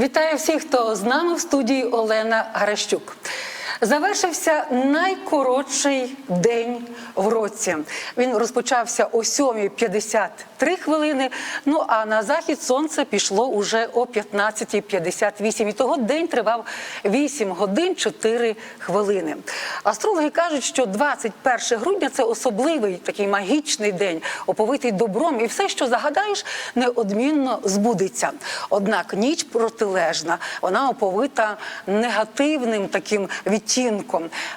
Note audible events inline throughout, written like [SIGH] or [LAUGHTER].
Вітаю всіх, хто з нами в студії Олена Гаращук. Завершився найкоротший день в році. Він розпочався о 7.53 хвилини. Ну а на захід сонце пішло уже о 15.58. І того день тривав 8 годин 4 хвилини. Астрологи кажуть, що 21 грудня це особливий такий магічний день, оповитий добром, і все, що загадаєш, неодмінно збудеться. Однак ніч протилежна, вона оповита негативним таким відтінком.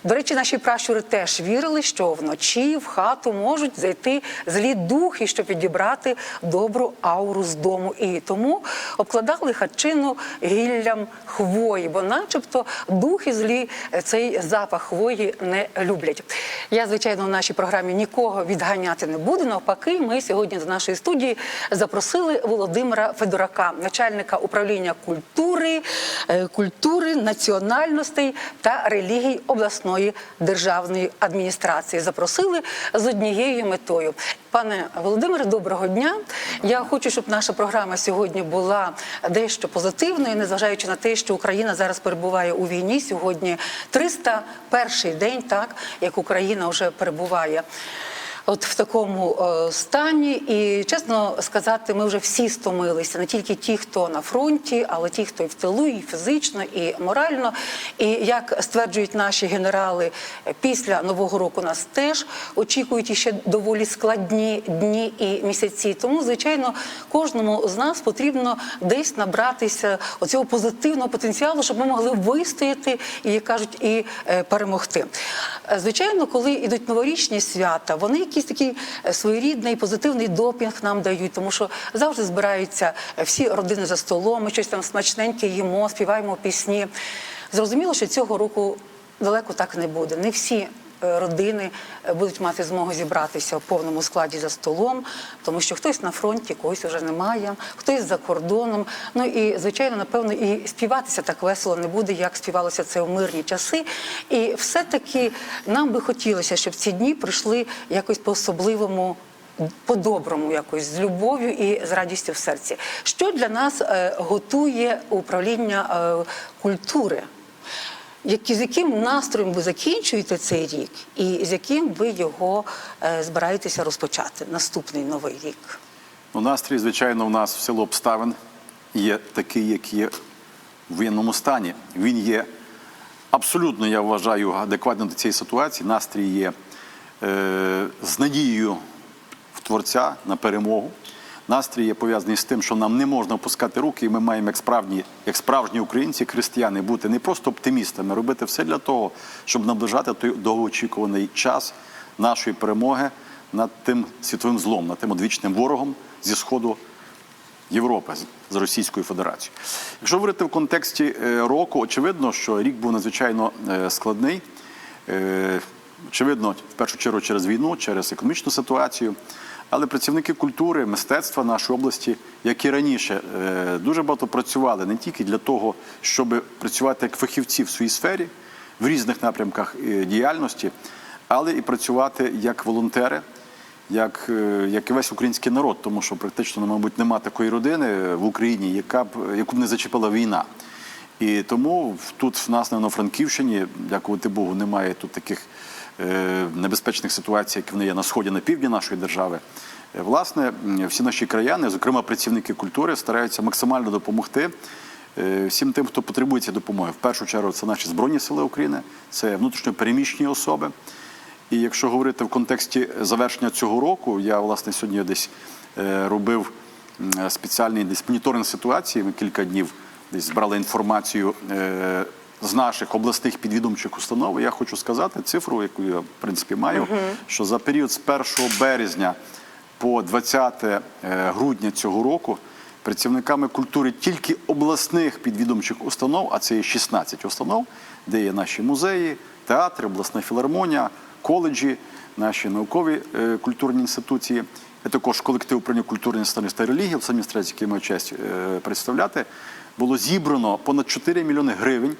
До речі, наші пращури теж вірили, що вночі в хату можуть зайти злі духи, щоб відібрати добру ауру з дому. І тому обкладали хатчину гіллям хвої, бо, начебто, духи злі е, цей запах хвої не люблять. Я, звичайно, в нашій програмі нікого відганяти не буду. Навпаки, ми сьогодні з нашої студії запросили Володимира Федорака, начальника управління культури, е, культури, національностей та релігій обласної державної адміністрації. Запросили з однією метою. Пане Володимире, доброго дня. Я хочу, щоб наша програма сьогодні була дещо позитивною, незважаючи на те, що Україна зараз перебуває у війні. Сьогодні 301 день, так як Україна вже перебуває. От в такому е, стані, і чесно сказати, ми вже всі стомилися, не тільки ті, хто на фронті, але ті, хто і в тилу, і фізично, і морально. І як стверджують наші генерали, після нового року нас теж очікують іще доволі складні дні і місяці. Тому, звичайно, кожному з нас потрібно десь набратися оцього позитивного потенціалу, щоб ми могли вистояти і, як кажуть, і е, перемогти. Е, Звичайно, коли йдуть новорічні свята, вони якийсь такий е, своєрідний позитивний допінг нам дають, тому що завжди збираються е, всі родини за столом, ми щось там смачненьке їмо, співаємо пісні. Зрозуміло, що цього року далеко так не буде. Не всі родини е, будуть мати змогу зібратися в повному складі за столом, тому що хтось на фронті, когось вже немає, хтось за кордоном. Ну і звичайно, напевно, і співатися так весело не буде, як співалося це в мирні часи. І все-таки нам би хотілося, щоб ці дні пройшли якось по-особливому. По-доброму, якось з любов'ю і з радістю в серці. Що для нас е, готує управління е, культури? Які, з яким настроєм ви закінчуєте цей рік, і з яким ви його е, збираєтеся розпочати наступний новий рік? Ну, настрій, звичайно, у нас в силу обставин є такий, як є в воєнному стані. Він є абсолютно, я вважаю, адекватним до цієї ситуації. Настрій є е, з надією в Творця на перемогу. Настрій є пов'язаний з тим, що нам не можна опускати руки, і ми маємо, як справжні, як справжні українці, християни, бути не просто оптимістами, робити все для того, щоб наближати той довгоочікуваний час нашої перемоги над тим світовим злом, над тим одвічним ворогом зі сходу Європи з- Російською Федерацією. Якщо говорити в контексті е, року, очевидно, що рік був надзвичайно е, складний. Е, Очевидно, в першу чергу через війну, через економічну ситуацію. Але працівники культури, мистецтва нашої області, як і раніше, е, дуже багато працювали не тільки для того, щоб працювати як фахівці в своїй сфері в різних напрямках е, діяльності, але і працювати як волонтери, як, е, як і весь український народ, тому що практично, ну, мабуть, нема такої родини в Україні, яка б яку б не зачепила війна. І тому тут в нас на Франківщині, дякувати Богу, немає тут таких небезпечних ситуацій, як вони є на сході, на півдні нашої держави. Е, Власне, всі наші краяни, зокрема працівники культури, стараються максимально допомогти е, всім тим, хто потребує цієї допомоги. В першу чергу це наші збройні сили України, це внутрішньо переміщені особи. І якщо говорити в контексті завершення цього року, я власне сьогодні десь е, робив спеціальний десь моніторинг ситуації. Ми кілька днів десь збирали інформацію е, з наших обласних підвідомчих установ. Я хочу сказати цифру, яку я в принципі маю, що за період з 1 березня по 20 е, грудня цього року працівниками культури тільки обласних підвідомчих установ, а це є 16 установ, де є наші музеї, театри, обласна філармонія, коледжі, наші наукові е, культурні інституції, а також колектив управління культурної інституції та релігії, в адміністрації, який маю честь е, представляти, було зібрано понад 4 мільйони гривень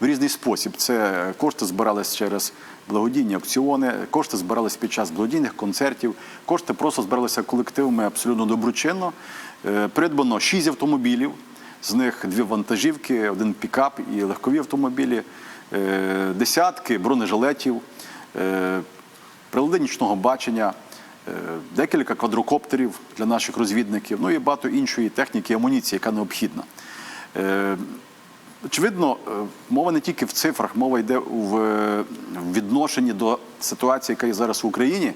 в різний спосіб. Це кошти збирались через благодійні аукціони, кошти збирались під час благодійних концертів, кошти просто збиралися колективами абсолютно доброчинно. Е, Придбано 6 автомобілів з них дві вантажівки, один пікап і легкові автомобілі, е, десятки бронежилетів, е, прилади нічного бачення, декілька квадрокоптерів для наших розвідників, ну і багато іншої техніки амуніції, яка необхідна. Очевидно, е, мова не тільки в цифрах, мова йде в відношенні до ситуації, яка є зараз в Україні.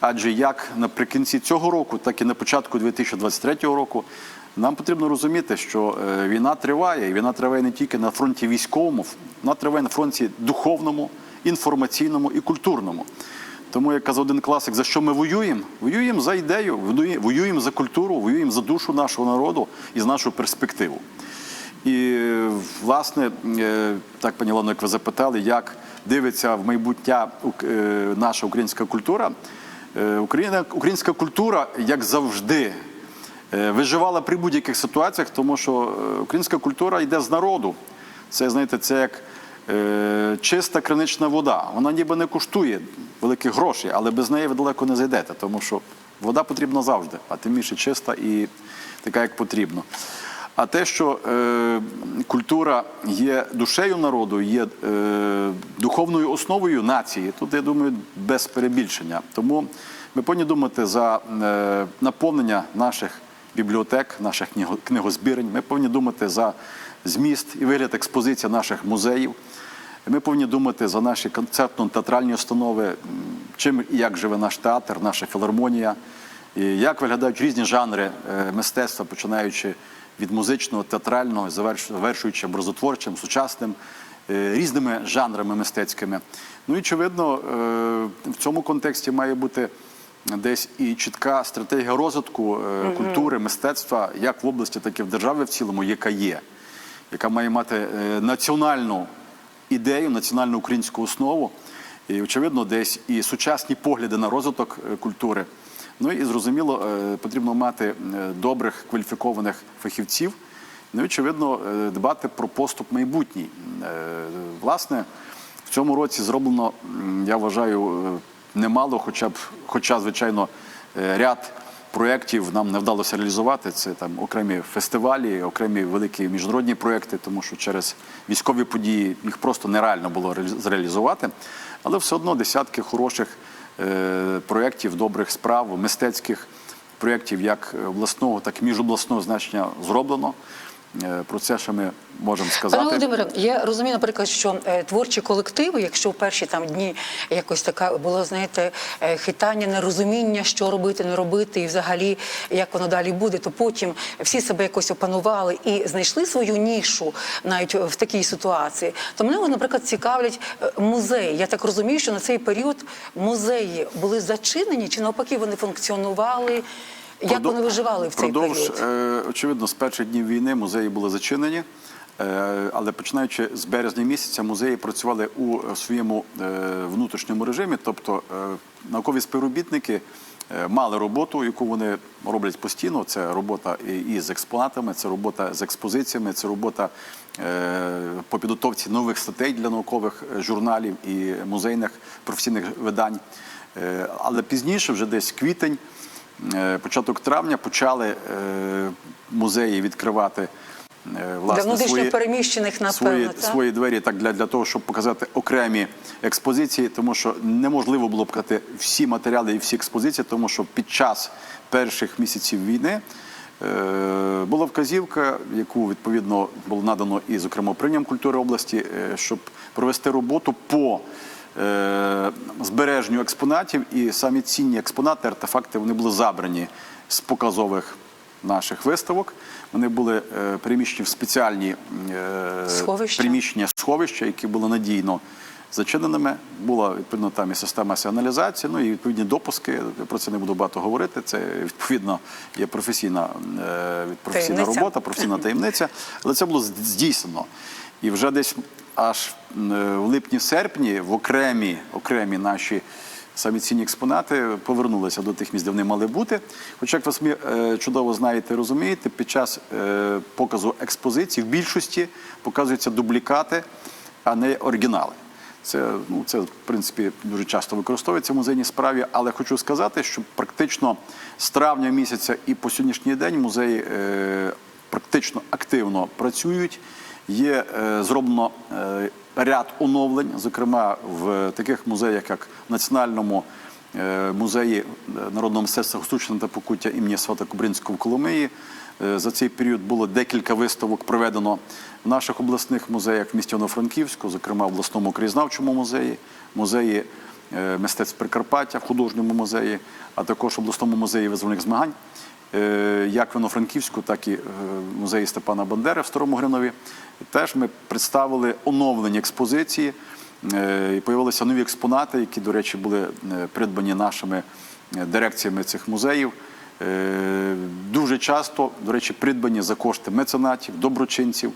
Адже як наприкінці цього року, так і на початку 2023 року, нам потрібно розуміти, що е, війна триває, і війна триває не тільки на фронті військовому, вона триває на фронті духовному, інформаційному і культурному. Тому, як казав один класик, за що ми воюємо? Воюємо за ідею, воює- воюємо за культуру, воюємо за душу нашого народу і за нашу перспективу. І власне, е, так пані Лано, як ви запитали, як дивиться в майбуття е, наша українська культура. Е, Україна, українська культура, як завжди, виживала при будь-яких ситуаціях, тому що українська культура йде з народу. Це, знаєте, це як чиста кринична вода. Вона ніби не коштує великих грошей, але без неї ви далеко не зайдете, тому що вода потрібна завжди, а тим більше чиста і така, як потрібно. А те, що е, культура є душею народу, є е, духовною основою нації, тут я думаю без перебільшення. Тому ми повинні думати за е, наповнення наших бібліотек, наших книгозбірень. Ми повинні думати за зміст і вигляд експозиції наших музеїв. Ми повинні думати за наші концертно-театральні установи, чим і як живе наш театр, наша філармонія, і як виглядають різні жанри е, мистецтва, починаючи від музичного, театрального, заверш- завершуючи образотворчим, сучасним, е, різними жанрами мистецькими. Ну і очевидно, е, в цьому контексті має бути десь і чітка стратегія розвитку е, культури, мистецтва, як в області, так і в державі в цілому, яка є, яка має мати е, національну ідею, національну українську основу. І, очевидно, десь і сучасні погляди на розвиток культури. Ну і зрозуміло, е, потрібно мати е, добрих кваліфікованих фахівців. Ну очевидно, е, дбати про поступ майбутній. Власне, в цьому році зроблено, я вважаю, немало, хоча б, хоча, звичайно, ряд проєктів нам не вдалося реалізувати. Це там окремі фестивалі, окремі великі міжнародні проєкти, тому що через військові події їх просто нереально було зреалізувати. Але все одно десятки хороших проєктів, добрих справ, мистецьких проєктів як обласного, так і міжобласного значення зроблено. Е, Про це ще ми можемо сказати. Пане Володимире, я розумію, наприклад, що е, творчі колективи, якщо в перші там дні якось така було, знаєте, е, хитання, нерозуміння, що робити, не робити, і взагалі як воно далі буде, то потім всі себе якось опанували і знайшли свою нішу навіть в такій ситуації. То мене, наприклад, цікавлять музеї. Я так розумію, що на цей період музеї були зачинені, чи навпаки вони функціонували. Як Продов- вони виживали в цей Впродовж, період? е, очевидно, з перших днів війни музеї були зачинені, е, але починаючи з березня місяця, музеї працювали у своєму е, внутрішньому режимі, тобто е, наукові співробітники мали роботу, яку вони роблять постійно. Це робота і- з експонатами, це робота з експозиціями, це робота по підготовці нових статей для наукових журналів і музейних професійних видань. Але пізніше, вже десь квітень, початок травня почали е, музеї відкривати е, Для власне внутрішньо свої, переміщених, напевно, свої, так? свої двері так для, для того, щоб показати окремі експозиції, тому що неможливо було показати всі матеріали і всі експозиції, тому що під час перших місяців війни. е, Була вказівка, яку відповідно було надано і, зокрема, управлінням культури області, е, щоб провести роботу по е, збереженню експонатів, і самі цінні експонати, артефакти, вони були забрані з показових наших виставок. Вони були е, переміщені в спеціальні е, Сховища? приміщення сховища, які були надійно зачиненими. Була відповідно там і система сигналізації, ну і відповідні допуски. Я Про це не буду багато говорити. Це відповідно є професійна, е, професійна Таємниця. робота, професійна таємниця. Але це було здійснено. І вже десь аж е, в липні-серпні в окремі, окремі наші самі цінні експонати повернулися до тих місць, де вони мали бути. Хоча, як ви самі е, чудово знаєте розумієте, під час е, показу експозиції в більшості показуються дублікати, а не оригінали. Це, ну, це, в принципі, дуже часто використовується в музейній справі, але хочу сказати, що практично з травня місяця і по сьогоднішній день музеї е, практично активно працюють. Є е, зроблено е, ряд оновлень, зокрема в таких музеях, як Національному е, музеї народного мистецтва Гостучина та Покуття імені Свята Кубринського в Коломиї. За цей період було декілька виставок проведено в наших обласних музеях в місті Івано-Франківську, зокрема в обласному краєзнавчому музеї, музеї мистецтв Прикарпаття в художньому музеї, а також в обласному музеї визвольних змагань, як в Івано-Франківську, так і е, в музеї Степана Бандери в Старому Гринові. Теж ми представили оновлені експозиції. Е, І появилися нові експонати, які, до речі, були е, придбані нашими е, дирекціями цих музеїв. Е, Дуже часто, до речі, придбані за кошти меценатів, доброчинців.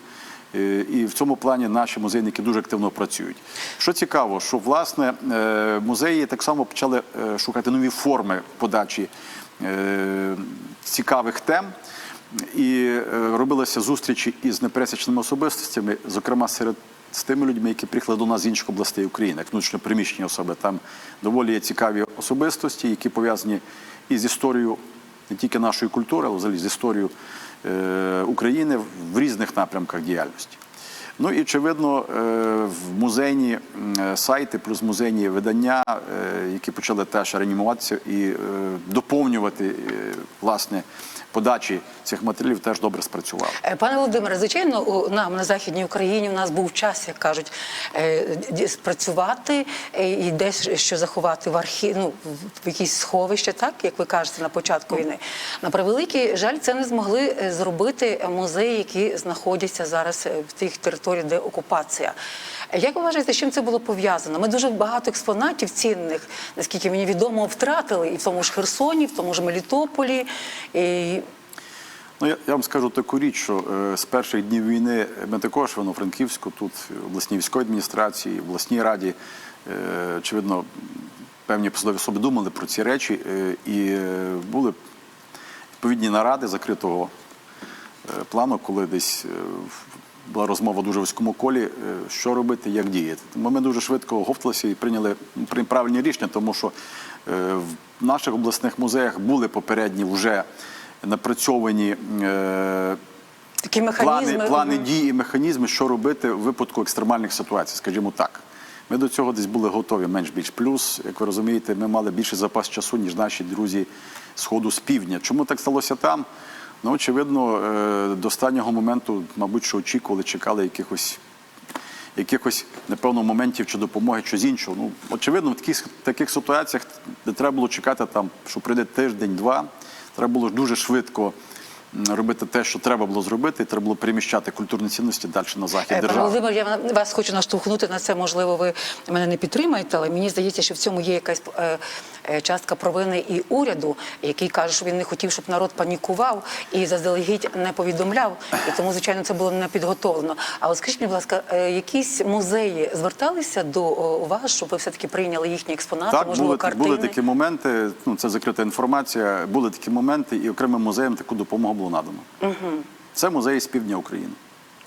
Е, І в цьому плані наші музейники дуже активно працюють. Що цікаво, що власне е, музеї так само почали е, шукати нові форми подачі е, цікавих тем. І е, робилися зустрічі із непересічними особистостями, зокрема серед з тими людьми, які приїхали до нас з інших областей України, як внутрішньопереміщені особи. Там доволі є цікаві особистості, які пов'язані із історією не тільки нашої культури, але взагалі з історією е, України в різних напрямках діяльності. Ну і очевидно, е, в музейні е, сайти, плюс музейні видання, е, які почали теж реанімуватися і доповнювати власне подачі цих матеріалів, теж добре спрацювали. Е, Пане Володимире, звичайно, нам на західній Україні у нас був час, як кажуть, е, спрацювати е, і десь що заховати в архів, ну, в якісь сховища, так як ви кажете на початку війни. На превеликий жаль, це не змогли зробити музеї, які знаходяться зараз в тих територіях, де окупація. Е, Як ви вважаєте, з чим це було пов'язано? Ми дуже багато експонатів цінних, наскільки мені відомо, втратили і в тому ж Херсоні, і в тому ж Мелітополі. І Ну, я, я вам скажу таку річ, що е, з перших днів війни ми також в Івано-Франківську, тут в обласній військовій адміністрації, в обласній раді, е, очевидно, певні посадові особи думали про ці речі е, і е, були відповідні наради закритого е, плану, коли десь е, була розмова в дуже вузькому колі, е, що робити, як діяти. Тому ми дуже швидко оговталися і прийняли при- правильні рішення, тому що е, в наших обласних музеях були попередні вже напрацьовані. е, такі механізми. Плани, плани дії і механізми, що робити в випадку екстремальних ситуацій, скажімо так. Ми до цього десь були готові менш-більш. Плюс, як ви розумієте, ми мали більший запас часу, ніж наші друзі з ходу з півдня. Чому так сталося там? Ну, очевидно, е, до останнього моменту, мабуть, що очікували, чекали якихось, якихось напевно, моментів чи допомоги, чи з іншого. Ну, очевидно, в таких, таких ситуаціях, де треба було чекати, там, що пройде тиждень-два, треба було дуже швидко робити те, що треба було зробити, і треба було переміщати культурні цінності далі на захід Е, Пане держави. Володимир, я вас хочу наштовхнути на це. Можливо, ви мене не підтримаєте, але мені здається, що в цьому є якась е, частка провини і уряду, який каже, що він не хотів, щоб народ панікував і заздалегідь не повідомляв. І тому, звичайно, це було не підготовлено. А от скажіть, мені, будь ласка, е, якісь музеї зверталися до вас, щоб ви все таки прийняли їхні експонати, Так, можливо, були, картини? були такі моменти, ну це закрита інформація, були такі моменти, і окремим музеям таку допомогу було надано. Угу. Це музеї з півдня України.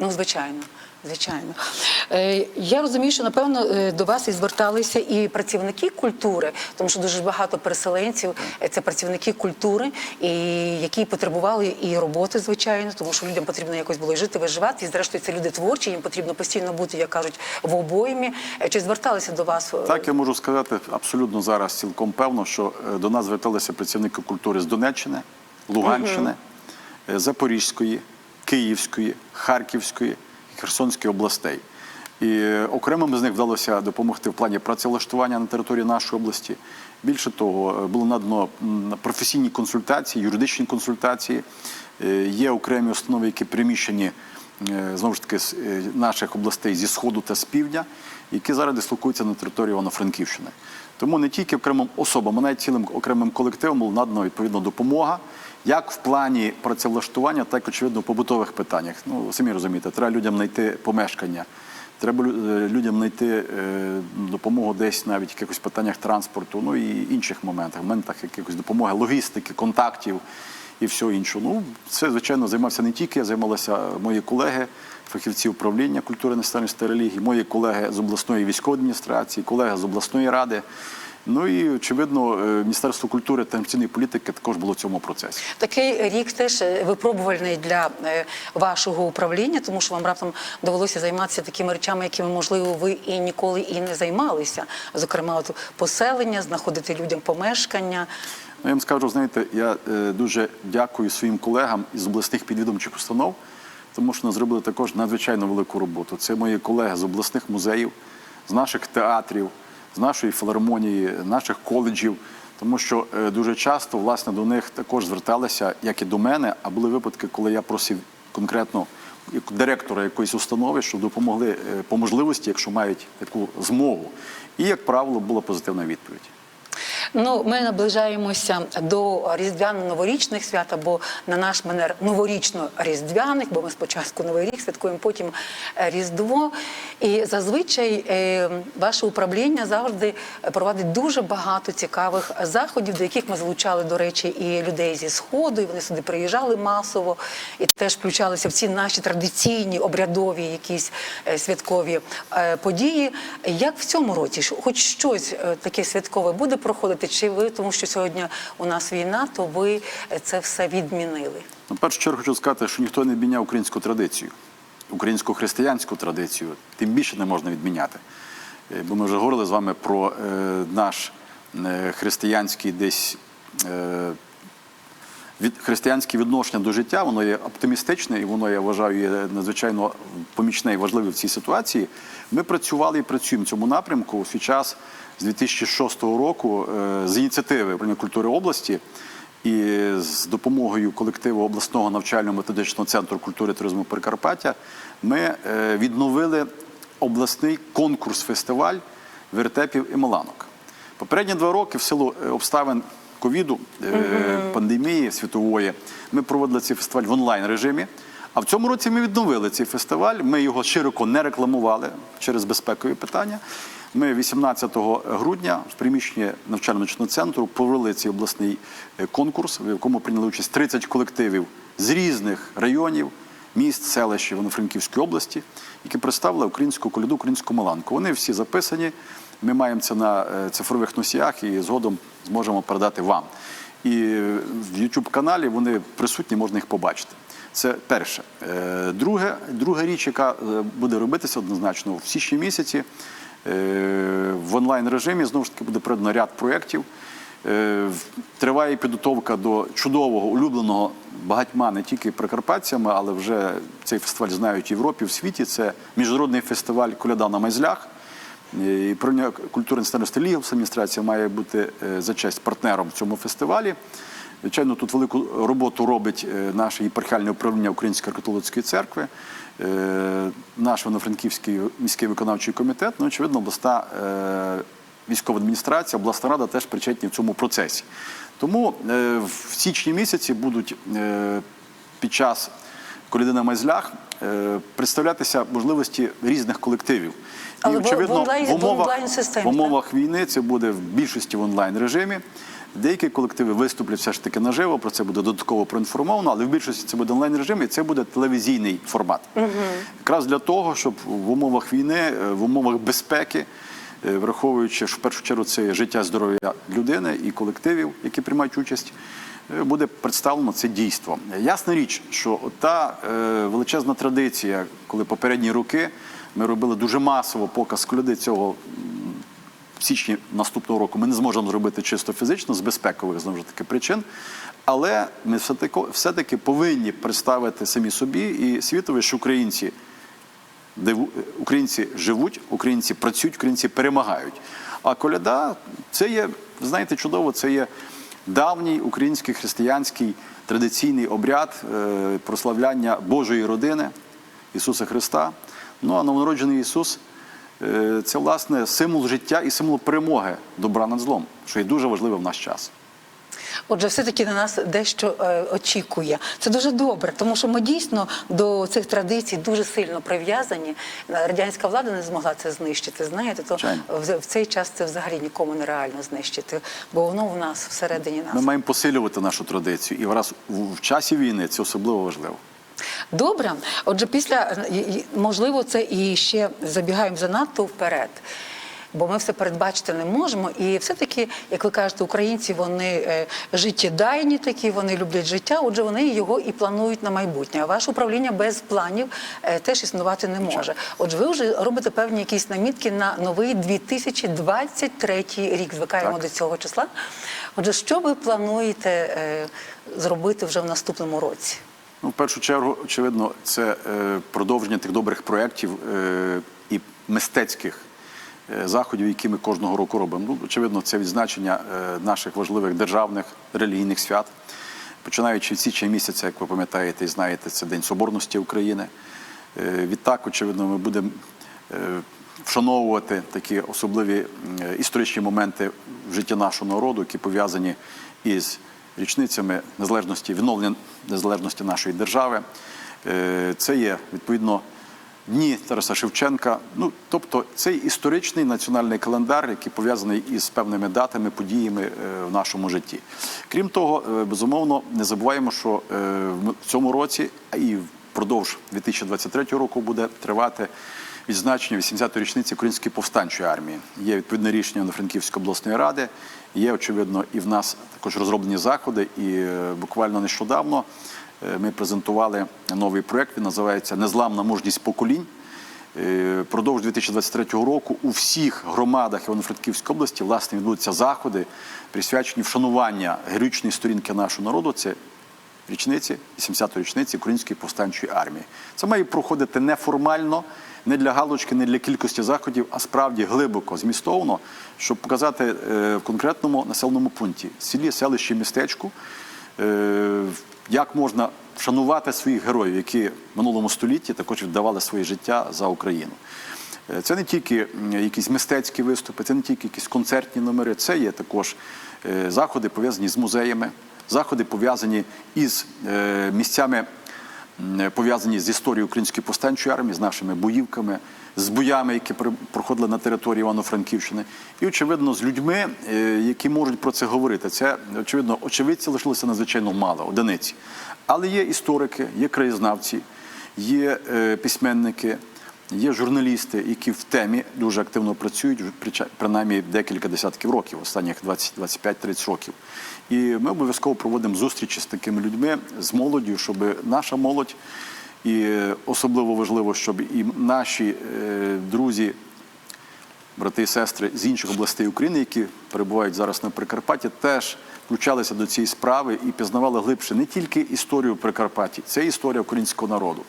Ну, звичайно. Звичайно, Е, я розумію, що напевно е, до вас і зверталися і працівники культури, тому що дуже багато переселенців е, це працівники культури, і які потребували і роботи, звичайно, тому що людям потрібно якось було і жити, виживати. І зрештою це люди творчі, їм потрібно постійно бути, як кажуть, в обоймі. Чи зверталися до вас? Так, я можу сказати абсолютно зараз цілком певно, що до нас зверталися працівники культури з Донеччини, Луганщини, е, Запорізької, Київської, Харківської, і Херсонської областей. І е, окремим з них вдалося допомогти в плані працевлаштування на території нашої області. Більше того, е, було надано професійні консультації, юридичні консультації. Е, Є окремі установи, які приміщені знову ж таки з наших областей зі сходу та з півдня, які зараз дислокуються на території Івано-Франківщини. Тому не тільки окремим особам, а навіть цілим окремим колективам була надана відповідна допомога, як в плані працевлаштування, так і очевидно в побутових питаннях. Ну самі розумієте, треба людям знайти помешкання. Треба е, людям знайти е, допомогу десь навіть в якихось питаннях транспорту, ну і інших моментах, моментах якихось допомоги, логістики, контактів і всього іншого. Ну, це, звичайно, займався не тільки я, займалися мої колеги, фахівці управління культури національності та релігії, мої колеги з обласної військової адміністрації, колеги з обласної ради. Ну і очевидно, е, Міністерство культури та інформаційної політики також було в цьому процесі. Такий рік теж е, випробувальний для е, вашого управління, тому що вам раптом довелося займатися такими речами, якими можливо ви і ніколи і не займалися. Зокрема, от поселення, знаходити людям помешкання. Ну, я вам скажу, знаєте, я дуже дякую своїм колегам із обласних підвідомчих установ, тому що вони зробили також надзвичайно велику роботу. Це мої колеги з обласних музеїв, з наших театрів, з нашої філармонії, наших коледжів. Тому що е, дуже часто власне до них також зверталися, як і до мене, а були випадки, коли я просив конкретно директора якоїсь установи, щоб допомогли е, по можливості, якщо мають таку змогу. І, як правило, була позитивна відповідь. Ну, ми наближаємося до різдвяно-новорічних свят або на наш манер новорічно-різдвяних, бо ми спочатку Новий рік святкуємо, потім е, Різдво. І зазвичай е, ваше управління завжди проводить дуже багато цікавих заходів, до яких ми залучали, до речі, і людей зі сходу. І вони сюди приїжджали масово і теж включалися в ці наші традиційні обрядові якісь е, святкові події. Як в цьому році, хоч щось таке святкове буде проходити? Чи ви, тому що сьогодні у нас війна, то ви е, це все відмінили? Ну, в першу чергу хочу сказати, що ніхто не відміняв українську традицію, українську християнську традицію, тим більше не можна відміняти. Е, Бо ми вже говорили з вами про е, наш е, християнський десь. Е, від християнське відношення до життя, воно є оптимістичне і воно, я вважаю, є надзвичайно помічне і важливе в цій ситуації. Ми працювали і працюємо в цьому напрямку у свій час з 2006 року е, з ініціативи управління культури області і з допомогою колективу обласного навчально-методичного центру культури туризму Прикарпаття ми е, відновили обласний конкурс-фестиваль вертепів і маланок. Попередні два роки в силу е, обставин ковіду, пандемії світової, ми проводили цей фестиваль в онлайн режимі. А в цьому році ми відновили цей фестиваль. Ми його широко не рекламували через безпекові питання. Ми 18 грудня в приміщенні навчально-навчального центру провели цей обласний е, конкурс, в якому прийняли участь 30 колективів з різних районів, міст, селищ Івано-Франківської області, які представили українську коляду, українську маланку. Вони всі записані. Ми маємо це на е, цифрових носіях і згодом зможемо передати вам. І в youtube каналі вони присутні, можна їх побачити. Це перше. Е, Друге, друга річ, яка буде робитися однозначно в січні місяці в онлайн режимі знову ж таки буде передано ряд проєктів. Е, Триває підготовка до чудового, улюбленого багатьма не тільки прикарпатцями, але вже цей фестиваль знають в Європі, в світі. Це міжнародний фестиваль Коляда на Майзлях. Е, І Управління культури національної ліги адміністрація має бути е, за честь партнером в цьому фестивалі. Звичайно, тут велику роботу робить е, наше єпархіальне управління Української католицької церкви, е, наш Івано-Франківський міський виконавчий комітет, ну, очевидно, обласна е, військова адміністрація, обласна рада теж причетні в цьому процесі. Тому в січні місяці будуть під час коляди на майзлях представлятися можливості різних колективів. Але в- в онлайн- в онлайн-системі, в умовах війни це буде в більшості в онлайн режимі. Деякі колективи виступлять все ж таки наживо, про це буде додатково проінформовано, але в більшості це буде онлайн режим і це буде телевізійний формат. Якраз для того, щоб в умовах війни, е, в умовах безпеки, е, враховуючи, що в першу чергу це життя здоров'я людини і колективів, які приймають участь, е, буде представлено це дійство. Ясна річ, що та величезна традиція, коли попередні роки ми робили дуже масово показ коляди цього в січні наступного року ми не зможемо зробити чисто фізично з безпекових знову ж таки причин. Але ми все-таки, повинні представити самі собі і світові, що українці, українці живуть, українці працюють, українці перемагають. А коляда це є, знаєте, чудово, це є давній український християнський традиційний обряд е, прославляння Божої родини Ісуса Христа. Ну а новонароджений Ісус це власне символ життя і символ перемоги добра над злом, що є дуже важливо в наш час. Отже, все-таки на нас дещо е, очікує. Це дуже добре, тому що ми дійсно до цих традицій дуже сильно прив'язані. Радянська влада не змогла це знищити. Знаєте, то в, в цей час це взагалі нікому не реально знищити, бо воно в нас всередині нас. Ми маємо посилювати нашу традицію, і враз в в часі війни це особливо важливо. Добре, отже, після можливо, це і ще забігаємо занадто вперед. бо ми все передбачити не можемо. І все-таки, як ви кажете, українці вони е, життєдайні такі, вони люблять життя, отже, вони його і планують на майбутнє. А ваше управління без планів е, теж існувати не може. Отже, ви вже робите певні якісь намітки на новий 2023 рік. Звикаємо Так. до цього числа. Отже, що ви плануєте е, зробити вже в наступному році? Ну, в першу чергу, очевидно, це е, продовження тих добрих проєктів е, і мистецьких е, заходів, які ми кожного року робимо. Ну, очевидно, це відзначення наших важливих державних релігійних свят. Починаючи від січня місяця, як ви пам'ятаєте і знаєте, це День Соборності України. Відтак, очевидно, ми будемо вшановувати такі особливі історичні моменти в житті нашого народу, які пов'язані із річницями незалежності, відновлення незалежності нашої держави. Е, Це є відповідно дні Тараса Шевченка. Ну тобто цей історичний національний календар, який пов'язаний із певними датами, подіями е, в нашому житті. Крім того, е, безумовно, не забуваємо, що в цьому році і впродовж 2023 року буде тривати. Відзначення 80-ї річниці Української повстанчої армії є відповідне рішення на Франківської обласної ради. Є очевидно і в нас також розроблені заходи. І е, буквально нещодавно е, ми презентували новий проєкт. Він називається Незламна мужність поколінь. Е, Продовж 2023 року у всіх громадах Івано-Франківської області власне відбудуться заходи, присвячені вшанування героїчної сторінки нашого народу. Це річниці, 70-ї річниці Української повстанчої армії. Це має проходити неформально, не для галочки, не для кількості заходів, а справді глибоко, змістовно, щоб показати е, в конкретному населеному пункті, селі, селищі, містечку, е, як можна вшанувати своїх героїв, які в минулому столітті також віддавали своє життя за Україну. Е, Це не тільки якісь мистецькі виступи, це не тільки якісь концертні номери, це є також заходи пов'язані з музеями, заходи пов'язані із е, місцями, пов'язані з історією Української повстанчої армії, з нашими боївками, з боями, які проходили на території Івано-Франківщини, і очевидно з людьми, е, які можуть про це говорити. Це очевидно, очевидці лишилося надзвичайно мало, одиниці. Але є історики, є краєзнавці, є е, письменники. Є журналісти, які в темі дуже активно працюють, принаймні декілька десятків років, останніх 20, 25-30 років. І ми обов'язково проводимо зустрічі з такими людьми, з молоддю, щоб наша молодь, і особливо важливо, щоб і наші е, друзі, брати і сестри з інших областей України, які перебувають зараз на Прикарпатті, теж включалися до цієї справи і пізнавали глибше не тільки історію Прикарпатті, це історія українського народу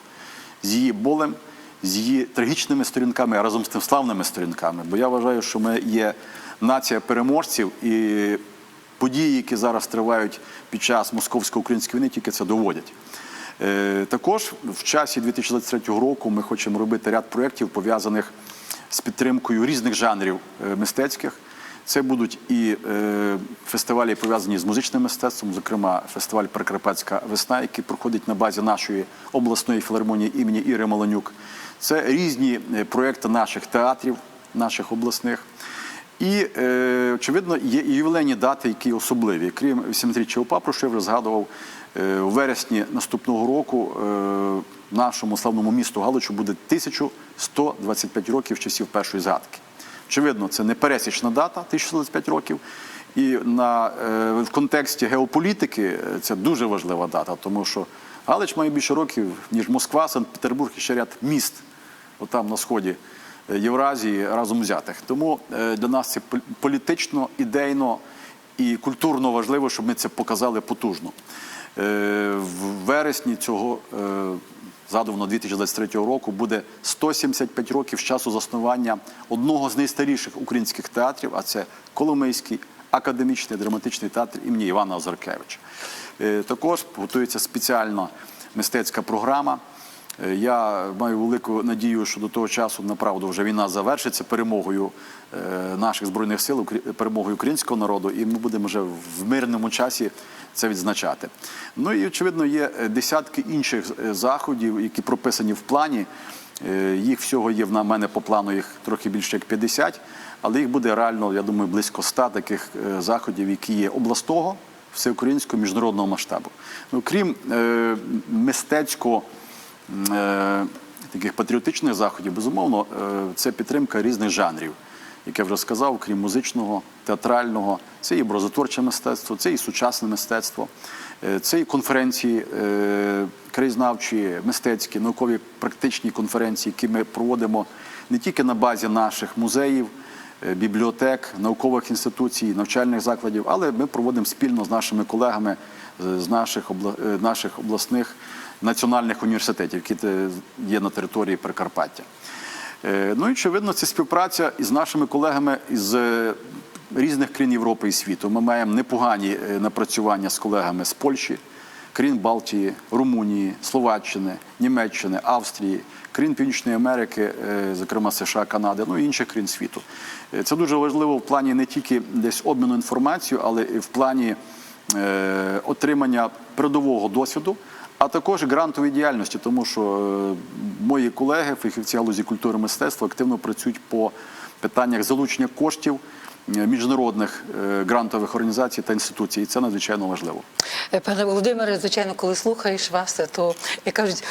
з її болем, з її трагічними сторінками, а разом з тим славними сторінками. Бо я вважаю, що ми є нація переможців, і події, які зараз тривають під час московсько-української війни, тільки це доводять. Е, Також в часі 2023 року ми хочемо робити ряд проєктів, пов'язаних з підтримкою різних жанрів е, мистецьких. Це будуть і е, фестивалі, пов'язані з музичним мистецтвом, зокрема фестиваль Прикарпатська весна, який проходить на базі нашої обласної філармонії імені Іри Маланюк. Це різні проекти наших театрів, наших обласних. І, е, очевидно, є і ювілейні дати, які особливі. Крім 80-річчя УПА, про що я вже згадував, е, у вересні наступного року е, нашому славному місту Галичу буде 1125 років часів першої згадки. Очевидно, це не пересічна дата 1125 років. І на, е, в контексті геополітики е, це дуже важлива дата, тому що Галич має більше років, ніж Москва, Санкт-Петербург і ще ряд міст, отам на сході Євразії разом взятих. Тому е, для нас це пол- політично, ідейно і культурно важливо, щоб ми це показали потужно. Е, В вересні цього е, задумано 2023 року буде 175 років з часу заснування одного з найстаріших українських театрів, а це Коломийський академічний драматичний театр імені Івана Озаркевича. Також готується спеціальна мистецька програма. Е, Я маю велику надію, що до того часу направду вже війна завершиться перемогою е, наших збройних сил, перемогою українського народу, і ми будемо вже в мирному часі це відзначати. Ну і очевидно, є е, десятки інших заходів, які прописані в плані. Їх всього є на мене по плану їх трохи більше як 50, але їх буде реально, я думаю, близько 100 таких заходів, які є обласного, всеукраїнського, міжнародного масштабу. Ну, крім е, мистецького таких патріотичних заходів, безумовно, е, це підтримка різних жанрів. яке вже сказав, крім музичного, театрального, це і образотворче мистецтво, це і сучасне мистецтво, е, це і конференції е, краєзнавчі, мистецькі, наукові практичні конференції, які ми проводимо не тільки на базі наших музеїв, е, бібліотек, наукових інституцій, навчальних закладів, але ми проводимо спільно з нашими колегами е, з наших, е, наших обласних національних університетів, які е, є на території Прикарпаття. Е, Ну і очевидно, це співпраця із нашими колегами із е, різних країн Європи і світу. Ми маємо непогані е, напрацювання з колегами з Польщі, країн Балтії, Румунії, Словаччини, Німеччини, Австрії, країн Північної Америки, е, зокрема США, Канади, ну і інших країн світу. Е, Це дуже важливо в плані не тільки десь обміну інформацією, але і в плані е, отримання передового досвіду, а також грантової діяльності, тому що е, мої колеги, фахівці галузі культури мистецтва, активно працюють по питаннях залучення коштів е, міжнародних е, грантових організацій та інституцій. Це надзвичайно важливо. Е, Пане Володимире, звичайно, коли слухаєш вас, то як кажуть,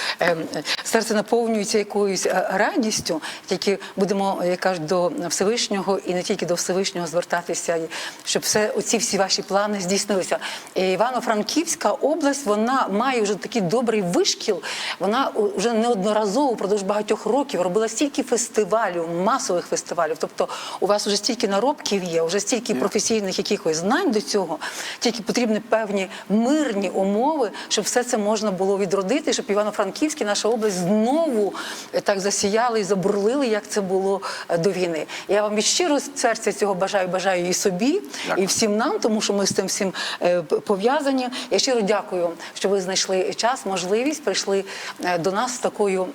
серце наповнюється якоюсь е, радістю. Тільки будемо, як кажуть, до Всевишнього і не тільки до Всевишнього звертатися, щоб все оці всі ваші плани здійснилися. Івано-Франківська область вона має вже такий добрий вишкіл. Вона вже неодноразово впродовж багатьох років робила стільки фестивалів, масових фестивалів. Тобто, у вас вже стільки наробків є, вже стільки професійних якихось знань до цього, тільки потрібні певні мирні умови, щоб все це можна було відродити, щоб Івано-Франківський, наша область знову е, так засіяли і забурлили, як це було е, до війни. Я вам від щиро серця цього бажаю, бажаю і собі, Дякую. і всім нам, тому що ми з цим всім е, пов'язані. Я щиро дякую, що ви знайшли час, можливість, прийшли до нас з такою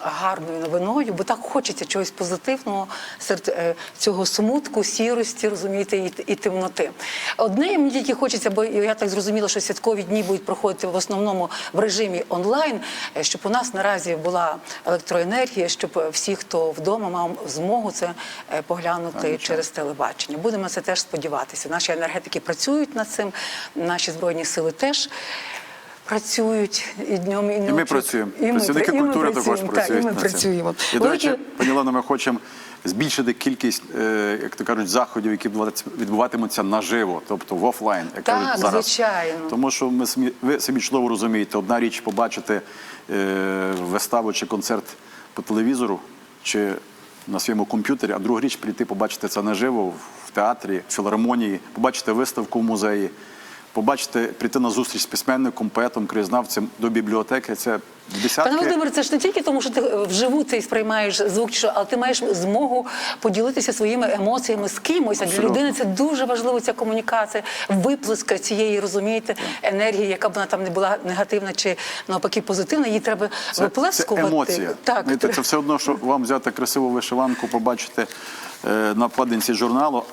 гарною новиною, бо так хочеться чогось позитивного серед цього смутку, сірості, розумієте, і, і темноти. Одне мені тільки хочеться, бо я так зрозуміла, що святкові дні будуть проходити в основному в режимі онлайн, е, щоб у нас наразі була електроенергія, щоб всі, хто вдома, мав змогу це е, поглянути через телебачення. Будемо на це теж сподіватися. Наші енергетики працюють над цим, наші збройні сили теж. Працюють і днем, і І ми працюємо. І ми Працівники пра- і ми також працюємо. працюють. Так, і ми працюємо. І, до речі, пані Олено, ми хочемо збільшити кількість, е, як то кажуть, заходів, які відбуватимуться- наживо, тобто в офлайн, як Так, кажуть зараз. звичайно. Тому що ми ви самі чудово розумієте, одна річ побачити е, виставу чи концерт по телевізору чи на своєму комп'ютері, а друга річ прийти побачити це наживо в театрі, в філармонії, побачити виставку в музеї. Побачити, прийти на зустріч з письменником, поетом, краєзнавцем до бібліотеки це десятки. Пане Володимире, це ж не тільки тому, що ти е, вживу цей сприймаєш звук, що, але ти маєш змогу поділитися своїми емоціями з кимось. А для людини це дуже важливо, ця комунікація, виплеска цієї, розумієте, енергії, яка б вона там не була негативна чи навпаки позитивна, її треба Це, це емоція. Так, Знаєте, це все одно, що вам взяти красиву вишиванку, побачити е, на вкладинці журналу.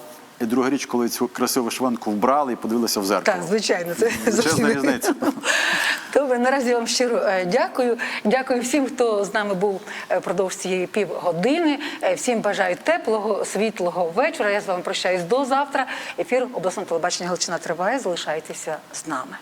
І друга річ, коли цю красиву шванку вбрали і подивилися в зеркало. Так, звичайно, це Чесна зовсім різниця. [LAUGHS] Добре, наразі вам щиро е, дякую. Дякую всім, хто з нами був продовж впродовж цієї півгодини. Е, Всім бажаю теплого, світлого вечора. Я з вами прощаюсь до завтра. Ефір обласного телебачення Галичина триває. Залишайтеся з нами.